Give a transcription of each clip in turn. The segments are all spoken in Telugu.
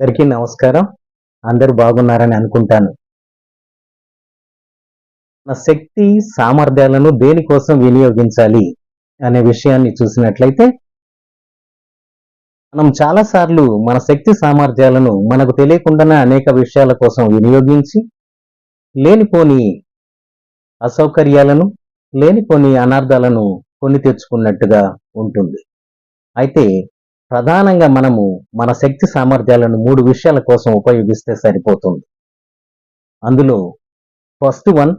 అందరికీ నమస్కారం. అందరూ బాగున్నారని అనుకుంటాను. మన శక్తి సామర్థ్యాలను దేనికోసం వినియోగించాలి అనే విషయాన్ని చూసినట్లయితే మనం చాలాసార్లు మన శక్తి సామర్థ్యాలను మనకు తెలియకుండానే అనేక విషయాల కోసం వినియోగించి లేనిపోని అసౌకర్యాలను లేనిపోని అనార్థాలను కొని తెచ్చుకున్నట్టుగా ఉంటుంది. అయితే ప్రధానంగా మనము మన శక్తి సామర్థ్యాలను మూడు విషయాల కోసం ఉపయోగిస్తే సరిపోతుంది. అందులో ఫస్ట్ వన్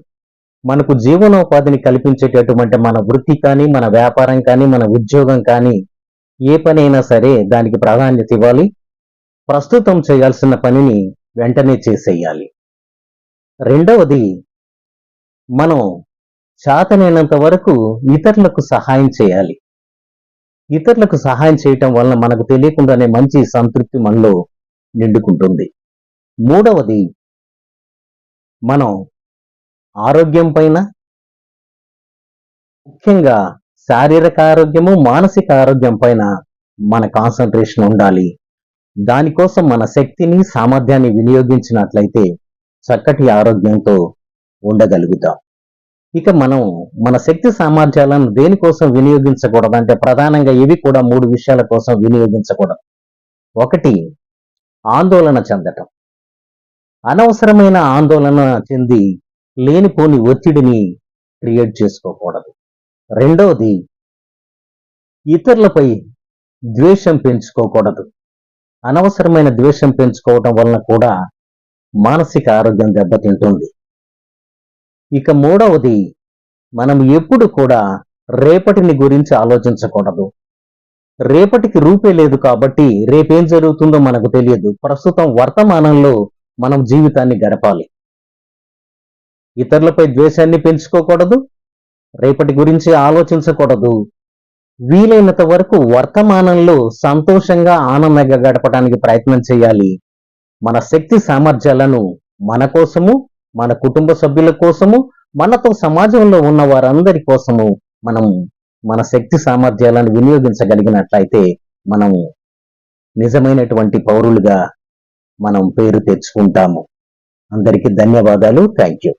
మనకు జీవనోపాధిని కల్పించేటటువంటి మన వృత్తి కానీ మన వ్యాపారం కానీ మన ఉద్యోగం కానీ ఏ పనైనా సరే దానికి ప్రాధాన్యత ఇవ్వాలి. ప్రస్తుతం చేయాల్సిన పనిని వెంటనే చేసేయాలి. రెండవది మనం చాతనైనంత వరకు ఇతరులకు సహాయం చేయాలి. ఇతరులకు సహాయం చేయటం వలన మనకు తెలియకుండానే మంచి సంతృప్తి మనలో నిండుకుంటుంది. మూడవది మనం ఆరోగ్యం పైన ముఖ్యంగా శారీరక ఆరోగ్యము మానసిక ఆరోగ్యం పైన మన కాన్సన్ట్రేషన్ ఉండాలి. దానికోసం మన శక్తిని సామర్థ్యాన్ని వినియోగించినట్లయితే చక్కటి ఆరోగ్యంతో ఉండగలుగుతాం. ఇక మనం మన శక్తి సామర్థ్యాలను దేనికోసం వినియోగించకూడదు? అంటే ప్రధానంగా ఇవి కూడా మూడు విషయాల కోసం వినియోగించకూడదు. ఒకటి ఆందోళన చెందటం. అనవసరమైన ఆందోళన చెంది లేనిపోని ఒత్తిడిని క్రియేట్ చేసుకోకూడదు. రెండవది ఇతరులపై ద్వేషం పెంచుకోకూడదు. అనవసరమైన ద్వేషం పెంచుకోవటం వలన కూడా మానసిక ఆరోగ్యం దెబ్బతింటుంది. ఇక మూడవది మనం ఎప్పుడు కూడా రేపటిని గురించి ఆలోచించకూడదు. రేపటికి రూపే లేదు కాబట్టి రేపేం జరుగుతుందో మనకు తెలియదు. ప్రస్తుతం వర్తమానంలో మనం జీవితాన్ని గడపాలి. ఇతరులపై ద్వేషాన్ని పెంచుకోకూడదు రేపటి గురించి ఆలోచించకూడదు. వీలైనంత వరకు వర్తమానంలో సంతోషంగా ఆనందంగా గడపడానికి ప్రయత్నం చేయాలి. మన శక్తి సామర్థ్యాలను మన కోసము మన కుటుంబ సభ్యుల కోసము మనతో సమాజంలో ఉన్న వారందరి కోసము మనం మన శక్తి సామర్థ్యాలను వినియోగించగలిగినట్లయితే మనము నిజమైనటువంటి పౌరులుగా మనం పేరు తెచ్చుకుంటాము. అందరికీ ధన్యవాదాలు. Thank you.